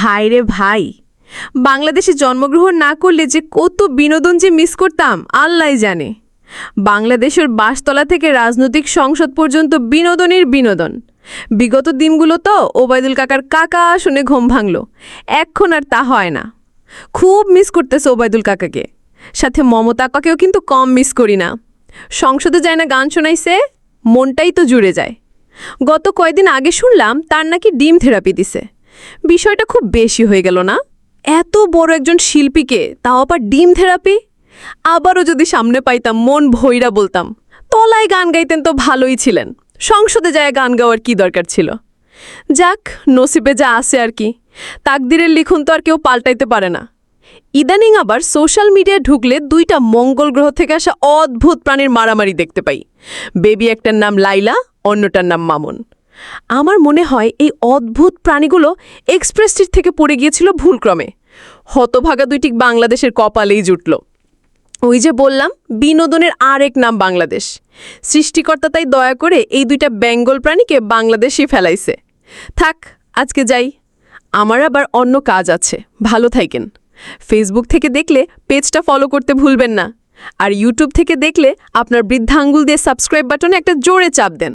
ভাই রে ভাই। বাংলাদেশে জন্মগ্রহণ না করলে যে কত বিনোদন যে মিস করতাম আল্লাহ জানে। বাংলাদেশের বাসতলা থেকে রাজনৈতিক সংসদ পর্যন্ত বিনোদনের বিনোদন। বিগত দিনগুলো তো ওবায়দুল কাকার কাকা শুনে ঘুম ভাঙল। এখন আর তা হয় না। খুব মিস করতেছে ওবায়দুল কাকাকে। সাথে মমতা কাকেও কিন্তু কম মিস করি না। সংসদে যায় না গান শোনাইছে, মনটাই তো জুড়ে যায়। গত কয়েকদিন আগে শুনলাম তার নাকি ডিম থেরাপি দিছে। বিষয়টা খুব বেশি হয়ে গেল না? এত বড় একজন শিল্পীকে তাও আবার ডিম থেরাপি? আবারও যদি সামনে পাইতাম, মন ভৈরা বলতাম, তলায় গান গাইতেন তো ভালোই ছিলেন, সংসদে যায় গান গাওয়ার কি দরকার ছিল? যাক, নসিবে যা আছে আর কি, তাকদিরের লিখুন তো আর কেউ পাল্টাইতে পারে না। ইদানিং আবার সোশ্যাল মিডিয়ায় ঢুকলে দুইটা মঙ্গল গ্রহ থেকে আসা অদ্ভুত প্রাণীর মারামারি দেখতে পাই। বেবি একটার নাম লাইলা, অন্যটার নাম মামুন। আমার মনে হয় এই অদ্ভুত প্রাণীগুলো এক্সপ্রেসটির থেকে পড়ে গিয়েছিল ভুলক্রমে। হতভাগা দুইটি বাংলাদেশের কপালেই জুটল। ওই যে বললাম, বিনোদনের আরেক নাম বাংলাদেশ। সৃষ্টিকর্তা তাই দয়া করে এই দুইটা বেঙ্গল প্রাণীকে বাংলাদেশই ফেলাইছে। থাক, আজকে যাই। আমার আবার অন্য কাজ আছে। ভালো থাইকেন ফেসবুক থেকে দেখলে পেজটা ফলো করতে ভুলবেন না। আর ইউটিউব থেকে দেখলে আপনার বৃদ্ধাঙ্গুল দিয়ে সাবস্ক্রাইব বাটনে একটা জোরে চাপ দেন।